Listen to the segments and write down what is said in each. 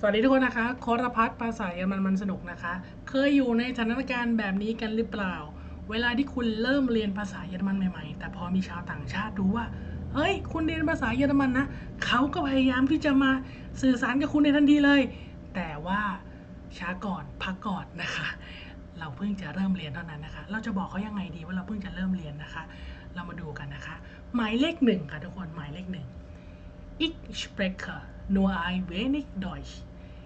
สวัสดีทุกคนนะคะโครพัฒภาษาเยอรมันมันสนุกนะคะ เคยอยู่ในสถานการณ์แบบนี้กันหรือเปล่า เวลาที่คุณเริ่มเรียนภาษาเยอรมันใหม่ๆ แต่พอมีชาวต่างชาติรู้ว่า เฮ้ย คุณเรียนภาษาเยอรมันนะ เขาก็พยายามที่จะมาสื่อสารกับคุณในทันทีเลย แต่ว่าช้าก่อนพักก่อนนะคะ เราเพิ่งจะเริ่มเรียนเท่านั้นนะคะ เราจะบอกเขายังไงดีว่าเราเพิ่งจะเริ่มเรียนนะคะ เรามาดูกันนะคะ หมายเลขหนึ่งค่ะทุกคน หมายเลขหนึ่ง Ich spreche nur ein wenig Deutsch.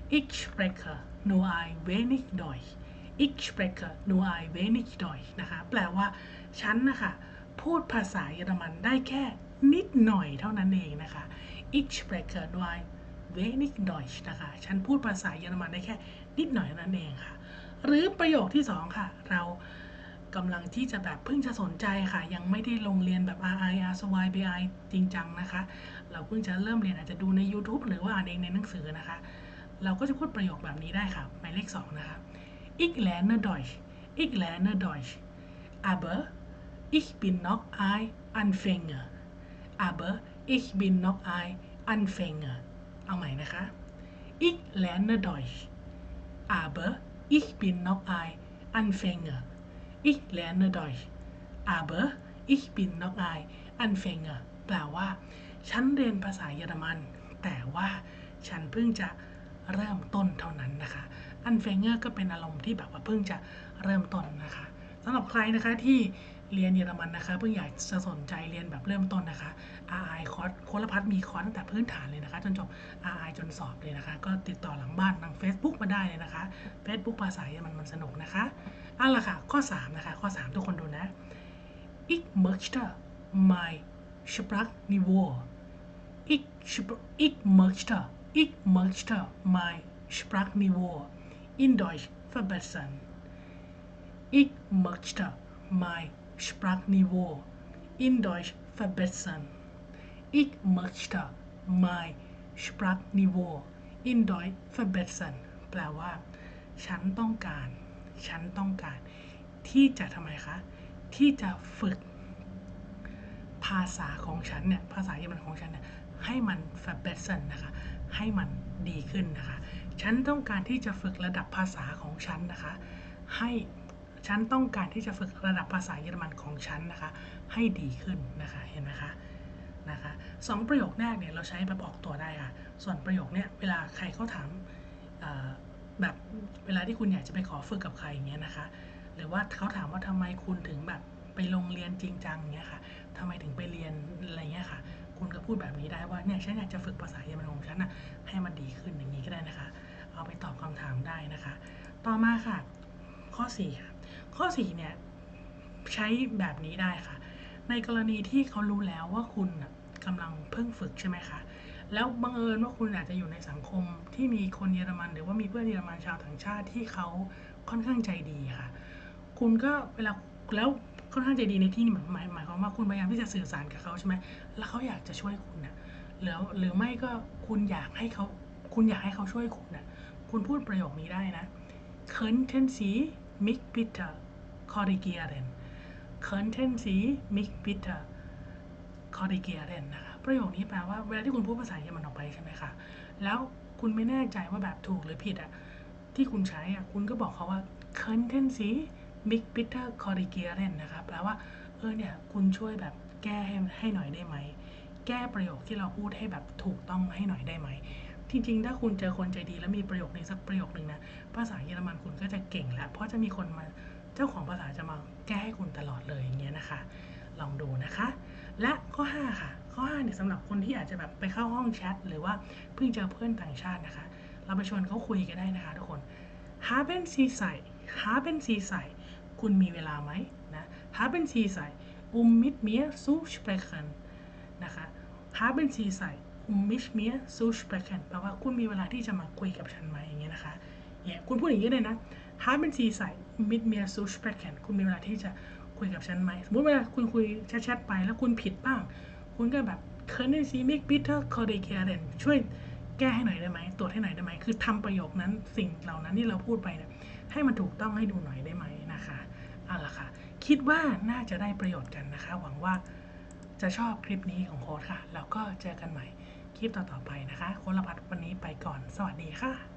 Ich spreche nur ein wenig Deutsch. Ich spreche nur ein wenig Deutsch นะคะแปลว่าฉันนะคะพูดภาษาเยอรมันได้แค่นิดหน่อยเท่านั้นเองนะคะ Ich spreche nur ein wenig Deutsch นะคะ ฉันพูดภาษาเยอรมันได้แค่นิดหน่อยเท่านั้นเองค่ะ หรือประโยคที่สองค่ะ เรา กำลังที่จะแบบเพิ่งจะสนใจค่ะ ยังไม่ได้ลงเรียนแบบ RI RSY BI จริงจังนะคะ เราเพิ่งจะเริ่มเรียนอาจจะดูใน YouTube หรือว่าอ่านเองในหนังสือนะคะ เราก็จะพูดประโยคแบบนี้ได้ค่ะ หมายเลขสองนะคะ Ich lerne Deutsch Ich lerne Deutsch aber ich bin noch ein Anfänger aber ich bin noch ein Anfänger เอาใหม่นะคะ Ich lerne Deutsch aber ich bin noch ein Anfänger Ich lerne Deutsch aber ich bin noch ein Anfänger แปลว่า ฉันเรียนภาษาเยอรมัน แต่ว่าฉันเพิ่งจะเริ่มต้นเท่านั้นนะคะอันเฟเงอร์ก็เป็นอารมณ์ที่แบบว่าเพิ่งจะเริ่มต้นนะคะสำหรับใครนะคะที่เรียนเยอรมันนะคะ เพิ่งอยากจะสนใจเรียนแบบเริ่มต้นนะคะ RI คอร์สโคลพัฒมีคอร์สตั้งแต่พื้นฐานเลยนะคะ จนจบ RI จนสอบเลยนะคะ ก็ติดต่อหลังบ้านทาง Facebook มาได้เลยนะคะ Facebook ภาษาเยอรมันมันสนุกนะคะ เอาล่ะค่ะ ข้อ 3 นะคะ ข้อ 3 ทุกคนดูนะ Ich möchte mein Sprachniveau Ich, ich möchte, ich möchte mein Sprachniveau in Deutsch verbessern. Ich möchte mein Sprachniveau in Deutsch verbessern. Ich möchte mein Sprachniveau in Deutsch verbessern แปลว่า ฉันต้องการ ฉันต้องการ ที่จะทำไมคะ ที่จะฝึกภาษาของฉันเนี่ยภาษาเยอรมันของฉันเนี่ยให้มัน f a b e s s e n นะคะ ให้มันดีขึ้นนะคะ ฉันต้องการที่จะฝึกระดับภาษาของฉันนะคะ ให้ฉันต้องการที่จะฝึกระดับภาษาเยอรมันของฉันนะคะ ให้ดีขึ้นนะคะเห็นไหมคะนะคะสองประโยคแรกเนี่ยเราใช้แบบออกตัวได้ค่ะ ส่วนประโยคเนี่ยเวลาใครเขาถามเแบบเวลาที่คุณอยากจะไปขอฝึกกับใครอย่างเงี้ยนะคะ หรือว่าเขาถามว่าทำไมคุณถึงแบบไปลงเรียนจริงจังเงี้ยค่ะทำไมถึงไปเรียนอะไรเงี้ยค่ะ คุณก็พูดแบบนี้ได้ว่าเนี่ยฉันอยากจะฝึกภาษาเยอรมันของฉันนะให้มันดีขึ้นอย่างนี้ก็ได้นะคะ เอาไปตอบคำถามได้นะคะ ต่อมาค่ะ ข้อ4ค่ะข้อ4เนี่ยใช้แบบนี้ได้ค่ะ ในกรณีที่เขารู้แล้วว่าคุณน่ะกำลังเพิ่งฝึกใช่ไหมคะ แล้วบังเอิญว่าคุณอาจจะอยู่ในสังคมที่มีคนเยอรมัน หรือว่ามีเพื่อนเยอรมันชาวต่างชาติที่เขาค่อนข้างใจดีค่ะ คุณก็เวลาแล้วค่อนข้างใจดีในที่นี้หมายหมายความว่าคุณพยายามที่จะสื่อสารกับเขาใช่ไหมแล้วเขาอยากจะช่วยคุณน่ะแล้วหรือไม่ก็คุณอยากให้เขาคุณอยากให้เขาช่วยคุณน่ะคุณพูดประโยคนี้ได้นะ Könnten Sie mich bitte korrigieren Könnten Sie mich bitte korrigieren นะคะ ประโยคนี้แปลว่าเวลาที่คุณพูดภาษาเยอรมันออกไปใช่ไหมคะ แล้วคุณไม่แน่ใจว่าแบบถูกหรือผิดอะที่คุณใช้อะคุณก็บอกเขาว่า k ö n t e n Sie mich bitte korrigieren นะคะแปลว่า เออเนี่ย คุณช่วยแบบแก้ให้ให้หน่อยได้ไหม แก้ประโยคที่เราพูดให้แบบถูกต้องให้หน่อยได้ไหมจริงๆ ถ้าคุณเจอคนใจดีแล้วมีประโยคนี้สักประโยคหนึ่งนะ ภาษาเยอรมันคุณก็จะเก่งแล้ว เพราะจะมีคนมาเจ้าของภาษาจะมาแก้ให้คุณตลอดเลยอย่างเงี้ยนะคะ ลองดูนะคะ และข้อ 5 ค่ะ ข้อ5เนี่ยสำหรับคนที่อาจจะแบบไปเข้าห้องแชทหรือว่าเพิ่งเจอเพื่อนต่างชาตินะคะ เราไปชวนเขาคุยกันได้นะคะทุกคน haben Sie Zeit haben Sie Zeit คุณมีเวลาไหมนะ haben Sie Zeit um mit mir zu sprechen นะคะ haben Sie Zeit um mit mir zu sprechen แปลว่าคุณมีเวลาที่จะมาคุยกับฉันไหมอย่างเงี้ยนะคะเนี่ยคุณพูดอย่างนี้เลยนะ haben Sie Zeit um mit mir zu sprechen คุณมีเวลาที่จะคุยกับฉันไหมสมมติเวลาคุณคุยแชทๆไปแล้วคุณผิดบ้าง คุณก็แบบ können Sie mich bitte korrigieren ช่วยแก้ให้หน่อยได้ไหมตรวจให้หน่อยได้ไหมคือทำประโยคนั้นสิ่งเหล่านั้นที่เราพูดไปเนี่ยให้มันถูกต้องให้ดูหน่อยได้ไหมนะคะเอาล่ะค่ะ คิดว่าน่าจะได้ประโยชน์กันนะคะ หวังว่าจะชอบคลิปนี้ของโค้ดค่ะ แล้วก็เจอกันใหม่คลิปต่อๆไปนะคะ โค้ดละพัดวันนี้ไปก่อน สวัสดีค่ะ